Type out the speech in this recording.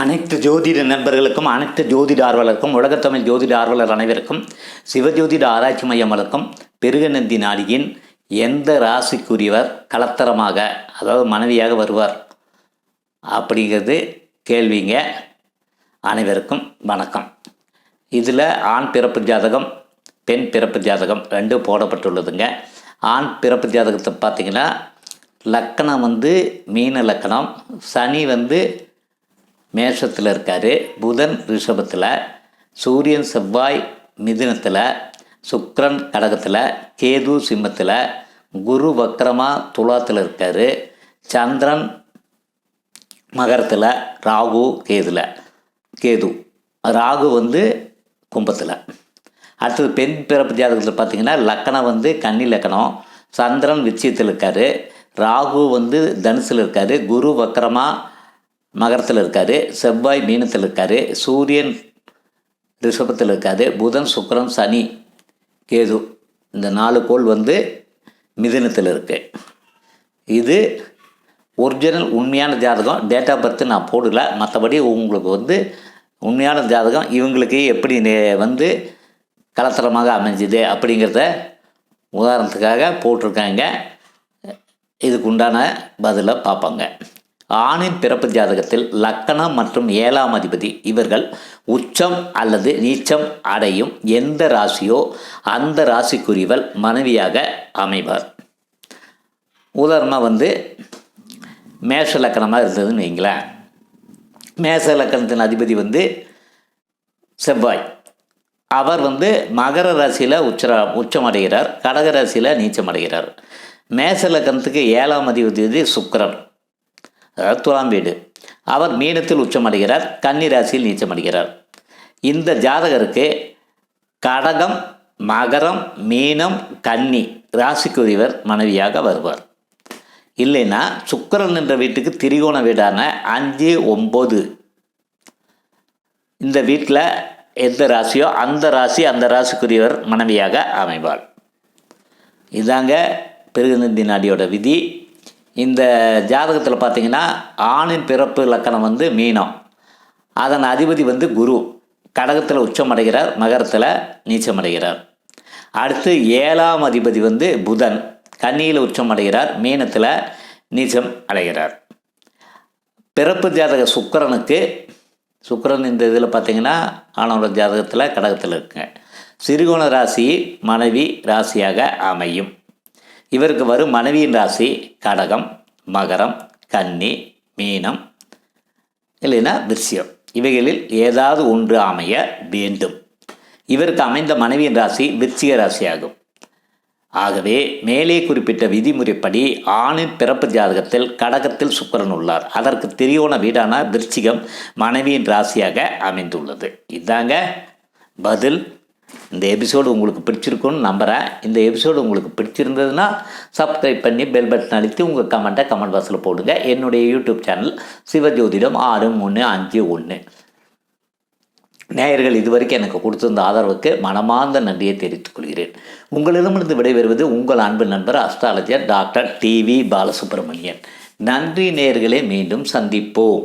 அனைத்து ஜோதிட நண்பர்களுக்கும் அனைத்து ஜோதிட ஆர்வலருக்கும் உலகத்தமிழ் ஜோதிட ஆர்வலர் அனைவருக்கும் சிவஜோதிட ஆராய்ச்சி மையம் வழக்கம் பெருகநந்தி நாடியின் எந்த ராசிக்குரியவர் கலத்தரமாக அதாவது மனைவியாக வருவார்? அப்படிங்கிறது கேள்விங்க. அனைவருக்கும் வணக்கம். இதில் ஆண் பிறப்பு ஜாதகம் பெண் பிறப்பு ஜாதகம் ரெண்டும் போடப்பட்டுள்ளதுங்க. ஆண் பிறப்பு ஜாதகத்தை பார்த்தீங்கன்னா லக்கணம் வந்து மீன லக்கணம் சனி வந்து மேஷத்தில் இருக்கார். புதன் ரிஷபத்தில் சூரியன் செவ்வாய் மிதுனத்தில் சுக்ரன் கடகத்தில் கேது சிம்மத்தில் குரு வக்ரமா துலாத்தில் இருக்கார். சந்திரன் மகரத்தில் ராகு கேதுல கேது. ராகு வந்து கும்பத்தில். அடுத்தது பெண் பிறப்பு ஜாதகத்தில் பார்த்தீங்கன்னா லக்கணம் வந்து கன்னி லக்கணம். சந்திரன் விச்சயத்தில் இருக்கார். ராகு வந்து தனுசில் இருக்கார். குரு வக்ரமாக மகரத்தில் இருக்கார் செவ்வாய் மீனத்தில் இருக்கார் சூரியன் ரிஷபத்தில் இருக்கார் புதன் சுக்கிரன் சனி கேது இந்த நாலு கோள் வந்து மிதினத்தில் இருக்கு. இது ஒரிஜினல் உண்மையான ஜாதகம் டேட் ஆஃப் பர்த் நான் போடல. மற்றபடி உங்களுக்கு வந்து உண்மையான ஜாதகம் இவங்களுக்கு எப்படி நே- வந்து கலத்தரமாக அமைஞ்சுது அப்படிங்கிறத உதாரணத்துக்காக போட்டிருக்காங்க. இதுக்கு உண்டான பதிலை பார்ப்பாங்க. ஆணின் பிறப்பு ஜாதகத்தில் லக்கணம் மற்றும் ஏழாம் அதிபதி இவர்கள் உச்சம் அல்லது நீச்சம் அடையும் எந்த ராசியோ அந்த ராசிக்குரியவள் மனைவியாக அமைவார். உதாரணமாக வந்து மேஷ லக்கணமாக இருந்ததுன்னு வைங்களேன். மேஷ லக்கணத்தின் அதிபதி வந்து செவ்வாய். அவர் வந்து மகர ராசியில் உச்சரா உச்சமடைகிறார் கடக ராசியில் நீச்சமடைகிறார் மேச லக்கணத்துக்கு ஏழாம் அதிபதி சுக்கரன். அதாவது துலாம் வீடு. அவர் மீனத்தில் உச்சமடைகிறார் கன்னி ராசியில் நீச்சமடைகிறார். இந்த ஜாதகருக்கு கடகம் மகரம் மீனம் கன்னி ராசிக்குரியவர் மனைவியாக வருவார். இல்லைன்னா சுக்கிரன் என்ற வீட்டுக்கு திரிகோண வீடான அஞ்சு ஒம்பது இந்த வீட்டில் எந்த ராசியோ அந்த ராசி அந்த ராசிக்குரியவர் மனைவியாக அமைவாள். இதாங்க பெருகுநந்தி நாடியோட விதி. இந்த ஜாதகத்தில் பார்த்தீங்கன்னா ஆணின் பிறப்பு இலக்கணம் வந்து மீனம். அதன் அதிபதி வந்து குரு. கடகத்தில் உச்சம் அடைகிறார் மகரத்தில் நீச்சமடைகிறார் அடுத்து ஏழாம் அதிபதி வந்து புதன். கன்னியில் உச்சம் அடைகிறார் மீனத்தில் நீச்சம் அடைகிறார். பிறப்பு ஜாதக சுக்கரனுக்கு சுக்கரன் இந்த இதில் பார்த்தீங்கன்னா ஆணவ ஜாதகத்தில் கடகத்தில் இருக்குங்க சிறுகோண ராசி மனைவி ராசியாக அமையும். இவருக்கு வரும் மனைவியின் ராசி கடகம் மகரம் கன்னி மீனம் இல்லைன்னா விருச்சியம் இவைகளில் ஏதாவது ஒன்று அமைய வேண்டும். இவருக்கு அமைந்த மனைவியின் ராசி விருச்சிக ராசியாகும். ஆகவே மேலே குறிப்பிட்ட விதிமுறைப்படி ஆணின் பிறப்பு ஜாதகத்தில் கடகத்தில் சுக்கரன் உள்ளார். அதற்கு திரியோண வீடான விருச்சிகம் மனைவியின் ராசியாக அமைந்துள்ளது. இதாங்க பதில். இந்த எபிசோடு உங்களுக்கு பிடிச்சிருக்குன்னு நம்புகிறேன் இந்த எபிசோடு உங்களுக்கு பிடிச்சிருந்ததுன்னா சப்ஸ்கிரைப் பண்ணி பெல் பட்டன் அழுத்தி உங்கள் கமெண்ட்டை கமெண்ட் பாக்ஸில் போடுங்க. என்னுடைய யூடியூப் சேனல் சிவஜோதிடம் ஆறு மூணு அஞ்சு ஒன்று நேயர்கள் இதுவரைக்கும் எனக்கு கொடுத்திருந்த ஆதரவுக்கு மனமார்ந்த நன்றியை தெரிவித்துக் கொள்கிறேன். உங்களிடமிருந்து விடைபெறுவது உங்கள் அன்பு நண்பர் அஸ்ட்ராலஜர் டாக்டர் டிவி பாலசுப்ரமணியன். நன்றி நேயர்களே மீண்டும் சந்திப்போம்.